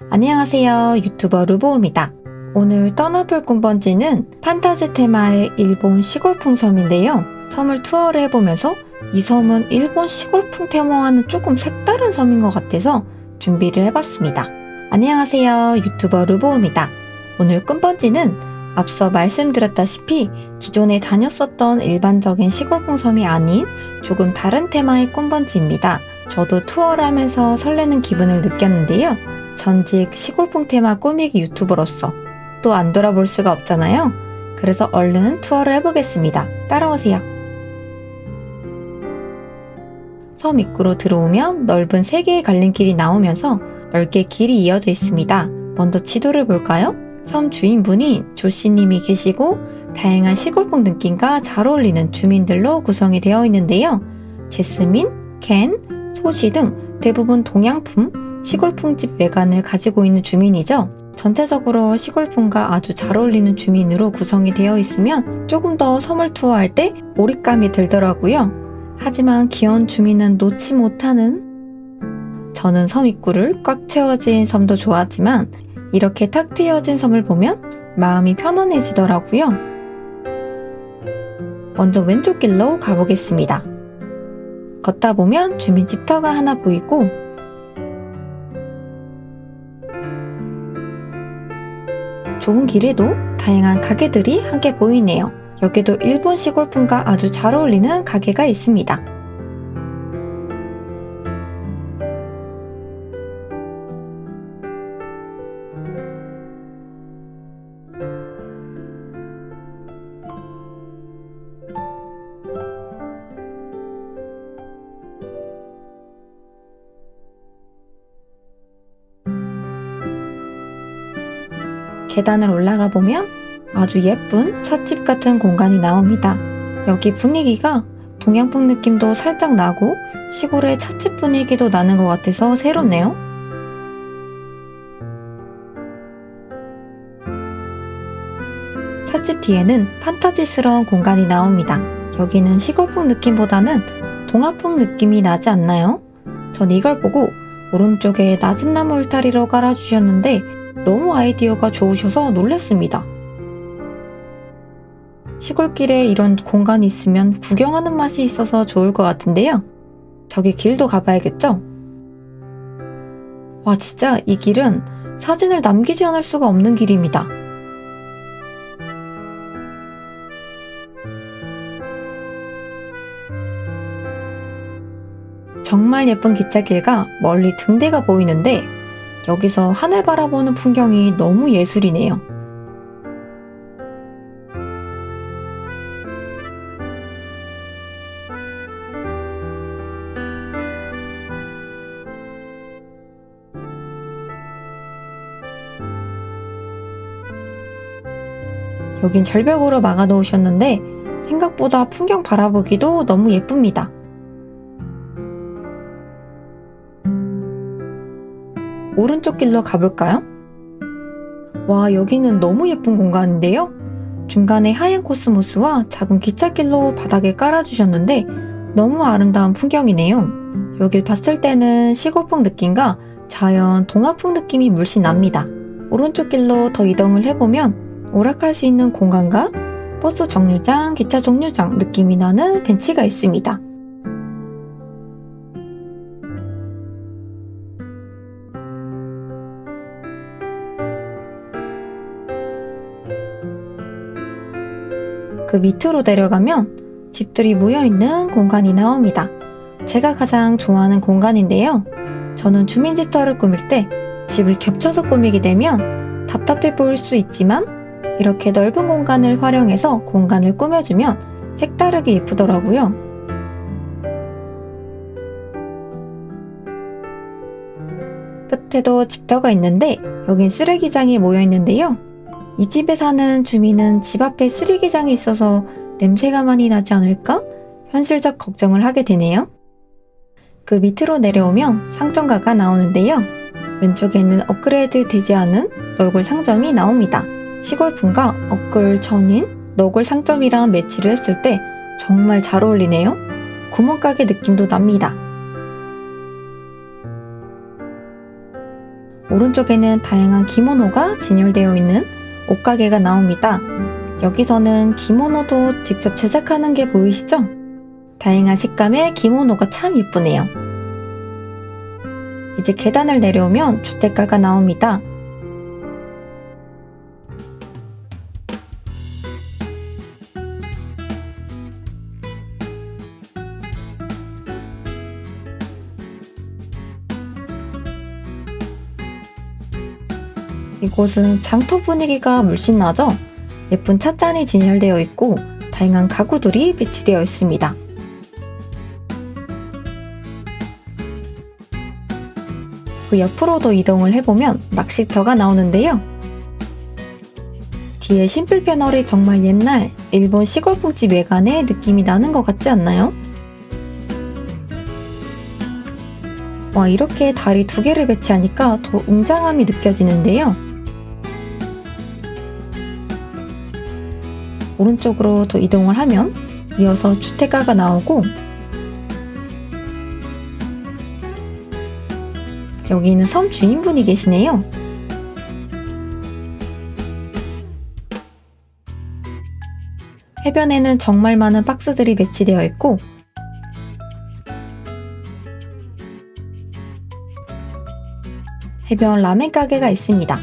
안녕하세요. 유튜버 루보입니다. 오늘 떠나볼 꿈번지는 판타지 테마의 일본 시골풍 섬인데요. 섬을 투어를 해보면서 이 섬은 일본 시골풍 테마와는 조금 색다른 섬인 것 같아서 준비를 해봤습니다. 안녕하세요. 유튜버 루보입니다. 오늘 꿈번지는 앞서 말씀드렸다시피 기존에 다녔었던 일반적인 시골풍 섬이 아닌 조금 다른 테마의 꿈번지입니다. 저도 투어를 하면서 설레는 기분을 느꼈는데요. 전직 시골풍 테마 꾸미기 유튜버로서 또 안 돌아볼 수가 없잖아요. 그래서 얼른 투어를 해보겠습니다. 따라오세요. 섬 입구로 들어오면 넓은 세 개의 갈림길이 나오면서 넓게 길이 이어져 있습니다. 먼저 지도를 볼까요? 섬 주인분인 조씨님이 계시고 다양한 시골풍 느낌과 잘 어울리는 주민들로 구성이 되어 있는데요. 제스민, 켄, 소시 등 대부분 동양품, 시골풍집 외관을 가지고 있는 주민이죠. 전체적으로 시골풍과 아주 잘 어울리는 주민으로 구성이 되어 있으면 조금 더 섬을 투어할 때 몰입감이 들더라고요. 하지만 귀여운 주민은 놓지 못하는 저는 섬 입구를 꽉 채워진 섬도 좋았지만 이렇게 탁 트여진 섬을 보면 마음이 편안해지더라고요. 먼저 왼쪽 길로 가보겠습니다. 걷다 보면 주민 집 터가 하나 보이고 좋은 길에도 다양한 가게들이 함께 보이네요. 여기도 일본 시골 풍과 아주 잘 어울리는 가게가 있습니다. 계단을 올라가 보면 아주 예쁜 찻집 같은 공간이 나옵니다. 여기 분위기가 동양풍 느낌도 살짝 나고 시골의 찻집 분위기도 나는 것 같아서 새롭네요. 찻집 뒤에는 판타지스러운 공간이 나옵니다. 여기는 시골풍 느낌보다는 동화풍 느낌이 나지 않나요? 전 이걸 보고 오른쪽에 낮은 나무 울타리로 깔아주셨는데 너무 아이디어가 좋으셔서 놀랐습니다. 시골길에 이런 공간이 있으면 구경하는 맛이 있어서 좋을 것 같은데요. 저기 길도 가봐야겠죠? 와, 진짜 이 길은 사진을 남기지 않을 수가 없는 길입니다. 정말 예쁜 기차길과 멀리 등대가 보이는데 여기서 하늘 바라보는 풍경이 너무 예술이네요. 여긴 절벽으로 막아 놓으셨는데 생각보다 풍경 바라보기도 너무 예쁩니다. 오른쪽 길로 가볼까요? 와, 여기는 너무 예쁜 공간인데요? 중간에 하얀 코스모스와 작은 기찻길로 바닥에 깔아주셨는데 너무 아름다운 풍경이네요. 여길 봤을 때는 시골풍 느낌과 자연 동화풍 느낌이 물씬 납니다. 오른쪽 길로 더 이동을 해보면 오락할 수 있는 공간과 버스 정류장, 기차 정류장 느낌이 나는 벤치가 있습니다. 그 밑으로 내려가면 집들이 모여있는 공간이 나옵니다. 제가 가장 좋아하는 공간인데요. 저는 주민집터를 꾸밀 때 집을 겹쳐서 꾸미게 되면 답답해 보일 수 있지만 이렇게 넓은 공간을 활용해서 공간을 꾸며주면 색다르게 예쁘더라고요. 끝에도 집터가 있는데 여긴 쓰레기장이 모여 있는데요. 이 집에 사는 주민은 집 앞에 쓰레기장이 있어서 냄새가 많이 나지 않을까? 현실적 걱정을 하게 되네요. 그 밑으로 내려오면 상점가가 나오는데요. 왼쪽에는 업그레이드 되지 않은 너굴 상점이 나옵니다. 시골풍과 업글 전인 너굴 상점이랑 매치를 했을 때 정말 잘 어울리네요. 구멍가게 느낌도 납니다. 오른쪽에는 다양한 기모노가 진열되어 있는 옷가게가 나옵니다. 여기서는 기모노도 직접 제작하는 게 보이시죠? 다양한 색감의 기모노가 참 이쁘네요. 이제 계단을 내려오면 주택가가 나옵니다. 이곳은 장터 분위기가 물씬 나죠? 예쁜 찻잔이 진열되어 있고 다양한 가구들이 배치되어 있습니다. 그 옆으로도 이동을 해보면 낚시터가 나오는데요. 뒤에 심플 패널이 정말 옛날 일본 시골풍집 외관의 느낌이 나는 것 같지 않나요? 와, 이렇게 다리 두 개를 배치하니까 더 웅장함이 느껴지는데요. 오른쪽으로 더 이동을 하면 이어서 주택가가 나오고 여기는 섬 주인분이 계시네요. 해변에는 정말 많은 박스들이 배치되어 있고 해변 라멘 가게가 있습니다.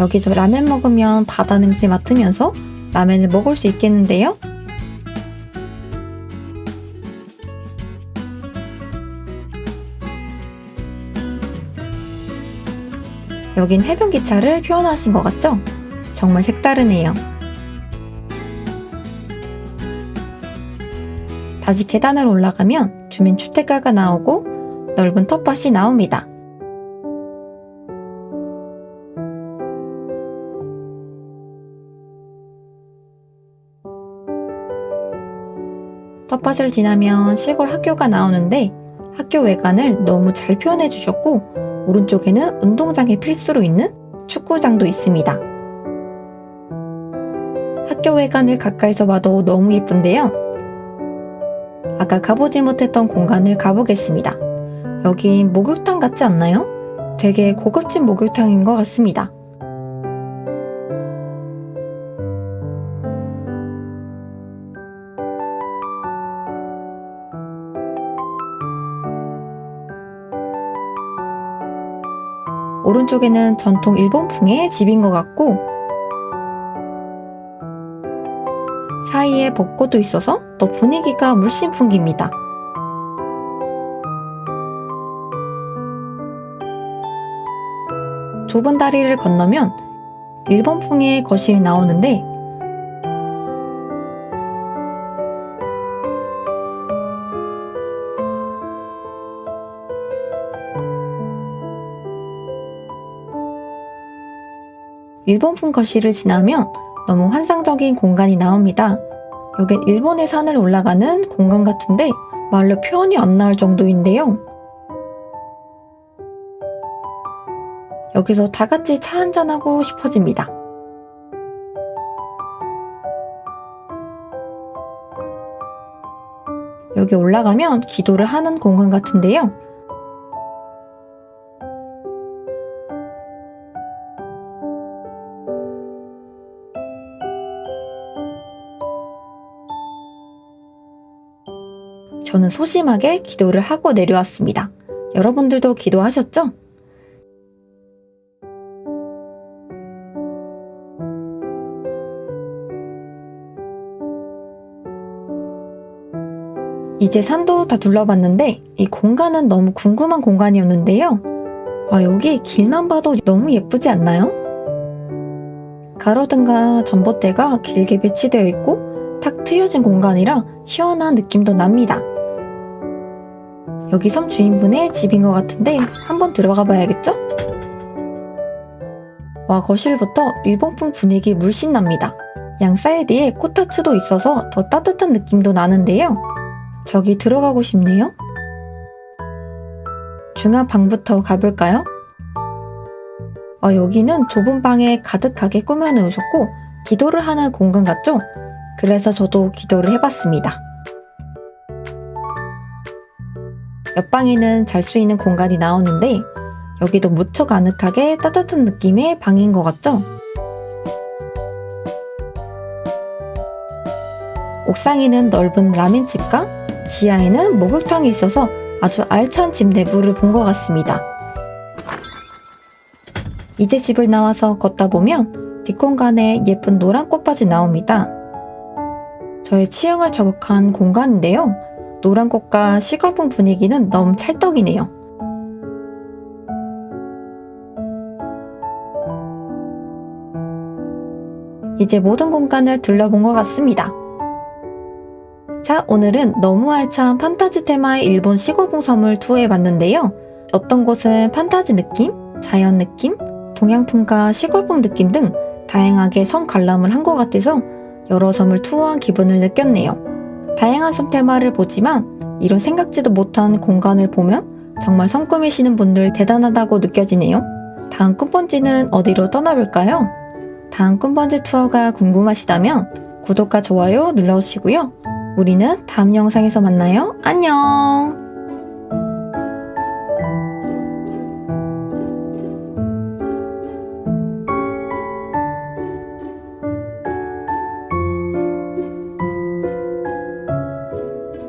여기서 라멘 먹으면 바다 냄새 맡으면서 라멘을 먹을 수 있겠는데요? 여긴 해변 기차를 표현하신 것 같죠? 정말 색다르네요. 다시 계단을 올라가면 주민주택가가 나오고 넓은 텃밭이 나옵니다. 텃밭을 지나면 시골 학교가 나오는데 학교 외관을 너무 잘 표현해 주셨고 오른쪽에는 운동장에 필수로 있는 축구장도 있습니다. 학교 외관을 가까이서 봐도 너무 예쁜데요. 아까 가보지 못했던 공간을 가보겠습니다. 여긴 목욕탕 같지 않나요? 되게 고급진 목욕탕인 것 같습니다. 오른쪽에는 전통 일본풍의 집인 것 같고 사이에 벚꽃도 있어서 더 분위기가 물씬 풍깁니다. 좁은 다리를 건너면 일본풍의 거실이 나오는데 일본풍 거실을 지나면 너무 환상적인 공간이 나옵니다. 여긴 일본의 산을 올라가는 공간 같은데 말로 표현이 안 나올 정도인데요. 여기서 다 같이 차 한잔하고 싶어집니다. 여기 올라가면 기도를 하는 공간 같은데요. 저는 소심하게 기도를 하고 내려왔습니다. 여러분들도 기도하셨죠? 이제 산도 다 둘러봤는데 이 공간은 너무 궁금한 공간이었는데요. 아, 여기 길만 봐도 너무 예쁘지 않나요? 가로등과 전봇대가 길게 배치되어 있고 탁 트여진 공간이라 시원한 느낌도 납니다. 여기 섬 주인분의 집인 것 같은데 한번 들어가 봐야겠죠? 와 거실부터 일본풍 분위기 물씬 납니다. 양 사이드에 코타츠도 있어서 더 따뜻한 느낌도 나는데요. 저기 들어가고 싶네요. 중앙 방부터 가볼까요? 어, 여기는 좁은 방에 가득하게 꾸며놓으셨고 기도를 하는 공간 같죠? 그래서 저도 기도를 해봤습니다. 옆방에는 잘 수 있는 공간이 나오는데 여기도 무척 아늑하게 따뜻한 느낌의 방인 것 같죠? 옥상에는 넓은 라멘집과 지하에는 목욕탕이 있어서 아주 알찬 집 내부를 본 것 같습니다. 이제 집을 나와서 걷다 보면 뒷공간에 예쁜 노란 꽃밭이 나옵니다. 저의 취향을 저격한 공간인데요. 노란 꽃과 시골풍 분위기는 너무 찰떡이네요. 이제 모든 공간을 둘러본 것 같습니다. 자, 오늘은 너무 알찬 판타지 테마의 일본 시골풍 섬을 투어해봤는데요. 어떤 곳은 판타지 느낌, 자연 느낌, 동양풍과 시골풍 느낌 등 다양하게 섬 관람을 한 것 같아서 여러 섬을 투어한 기분을 느꼈네요. 다양한 섬 테마를 보지만 이런 생각지도 못한 공간을 보면 정말 섬 꾸미시는 분들 대단하다고 느껴지네요. 다음 꿈번지는 어디로 떠나볼까요? 다음 꿈번지 투어가 궁금하시다면 구독과 좋아요 눌러주시고요. 우리는 다음 영상에서 만나요. 안녕!